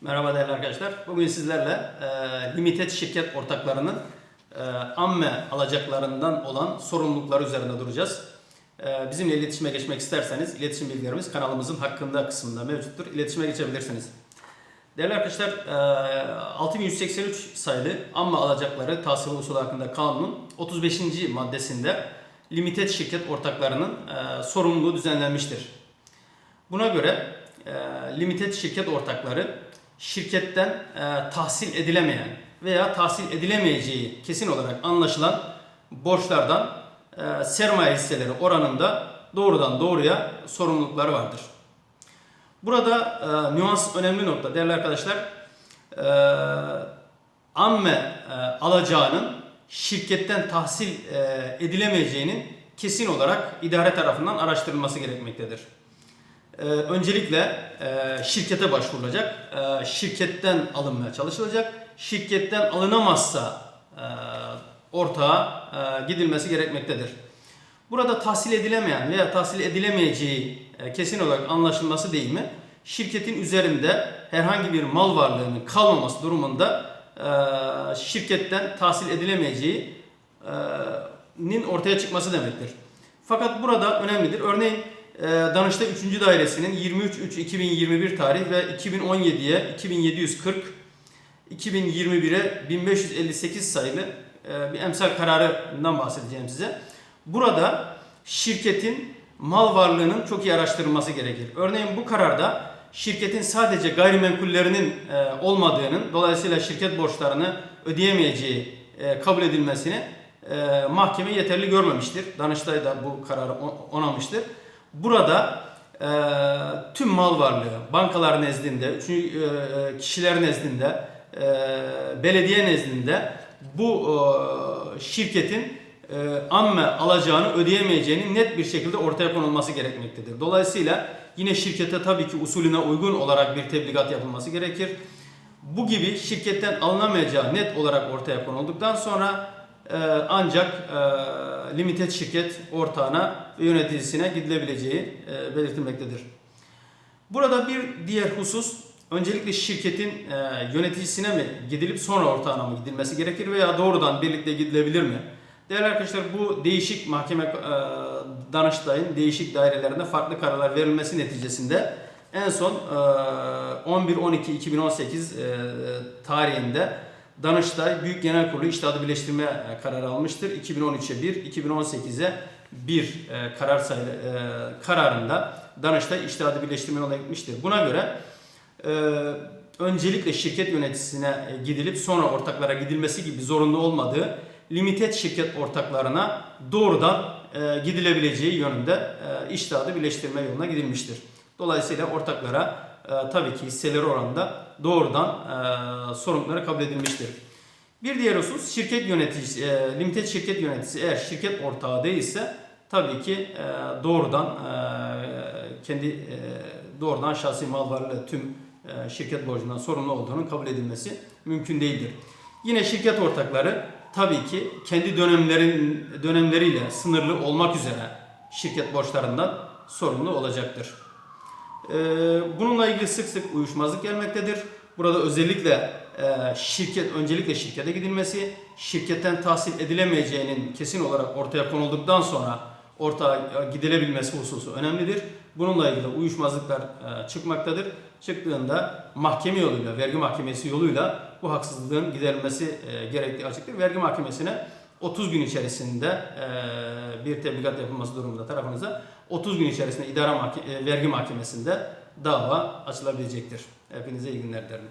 Merhaba değerli arkadaşlar. Bugün sizlerle e, limited şirket ortaklarının e, amme alacaklarından olan sorumlulukları üzerinde duracağız. E, bizimle iletişime geçmek isterseniz iletişim bilgilerimiz kanalımızın hakkında kısmında mevcuttur. İletişime geçebilirsiniz. Değerli arkadaşlar, e, 6183 sayılı amme alacakları tahsil usulü hakkında kanunun 35. maddesinde limited şirket ortaklarının e, sorumluluğu düzenlenmiştir. Buna göre e, limited şirket ortakları şirketten e, tahsil edilemeyen veya tahsil edilemeyeceği kesin olarak anlaşılan borçlardan e, sermaye hisseleri oranında doğrudan doğruya sorumlulukları vardır. Burada e, nüans önemli nokta değerli arkadaşlar. E, amme e, alacağının şirketten tahsil e, edilemeyeceğinin kesin olarak idare tarafından araştırılması gerekmektedir. Ee, öncelikle e, şirkete başvurulacak. E, şirketten alınmaya çalışılacak. Şirketten alınamazsa e, ortağa e, gidilmesi gerekmektedir. Burada tahsil edilemeyen veya tahsil edilemeyeceği e, kesin olarak anlaşılması değil mi? Şirketin üzerinde herhangi bir mal varlığının kalmaması durumunda e, şirketten tahsil edilemeyeceği e, nin ortaya çıkması demektir. Fakat burada önemlidir. Örneğin Danıştay 3. Dairesi'nin 23.3.2021 tarih ve 2017'ye 2740 2021'e 1558 sayılı e, bir emsal kararından bahsedeceğim size. Burada şirketin mal varlığının çok iyi araştırılması gerekir. Örneğin bu kararda şirketin sadece gayrimenkullerinin e, olmadığının dolayısıyla şirket borçlarını ödeyemeyeceği e, kabul edilmesini mahkeme yeterli görmemiştir. Danıştay da bu kararı on- onamıştır. Burada e, tüm mal varlığı bankalar nezdinde, üçüncü e, kişiler nezdinde, e, belediye nezdinde bu e, şirketin e, amme alacağını ödeyemeyeceğinin net bir şekilde ortaya konulması gerekmektedir. Dolayısıyla yine şirkete tabii ki usulüne uygun olarak bir tebligat yapılması gerekir. Bu gibi şirketten alınamayacağı net olarak ortaya konulduktan sonra e, ancak e, limited şirket ortağına ve yöneticisine gidilebileceği e, belirtilmektedir. Burada bir diğer husus öncelikle şirketin e, yöneticisine mi gidilip sonra ortağına mı gidilmesi gerekir veya doğrudan birlikte gidilebilir mi? Değerli arkadaşlar bu değişik mahkeme Danıştay'ın değişik dairelerinde farklı kararlar verilmesi neticesinde en son e, 11-12-2018 e, tarihinde Danıştay Büyük Genel Kurulu İştahatı Birleştirme e, kararı almıştır. 2013'e 1, 2018'e 1 e, karar sayılı e, kararında Danıştay İştahatı Birleştirme yoluna gitmiştir. Buna göre e, öncelikle şirket yöneticisine gidilip sonra ortaklara gidilmesi gibi zorunlu olmadığı limited şirket ortaklarına doğrudan gidilebileceği yönünde iştahı birleştirme yoluna gidilmiştir. Dolayısıyla ortaklara e, tabii ki hisseleri oranında doğrudan e, sorumlulukları kabul edilmiştir. Bir diğer husus şirket yöneticisi, e, limited şirket yöneticisi eğer şirket ortağı değilse tabii ki e, doğrudan e, kendi e, doğrudan şahsi mal varlığı tüm e, şirket borcundan sorumlu olduğunun kabul edilmesi mümkün değildir. Yine şirket ortakları tabii ki kendi dönemlerin dönemleriyle sınırlı olmak üzere şirket borçlarından sorumlu olacaktır. Ee, Bununla ilgili sık sık uyuşmazlık gelmektedir. Burada özellikle e, şirket öncelikle şirkete gidilmesi, şirketten tahsil edilemeyeceğinin kesin olarak ortaya konulduktan sonra ortağa e, gidilebilmesi hususu önemlidir. Bununla ilgili uyuşmazlıklar e, çıkmaktadır. Çıktığında mahkeme yoluyla, vergi mahkemesi yoluyla bu haksızlığın giderilmesi gerektiği açıktır. Vergi mahkemesine 30 gün içerisinde e, bir tebligat yapılması durumunda tarafınıza 30 gün içerisinde idare mahke- e, vergi mahkemesinde dava açılabilecektir. Hepinize iyi günler dilerim.